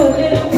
Oh. it.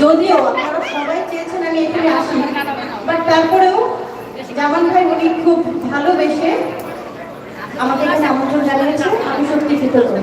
যদিও আপনারা সবাই চেয়েছেন আমি এখানে আসি বাট তারপরেও জামান উনি খুব ভালোবেসে আমাকে এখানে আমন্ত্রণ জানিয়েছে আমি সত্যি কৃতজ্ঞ।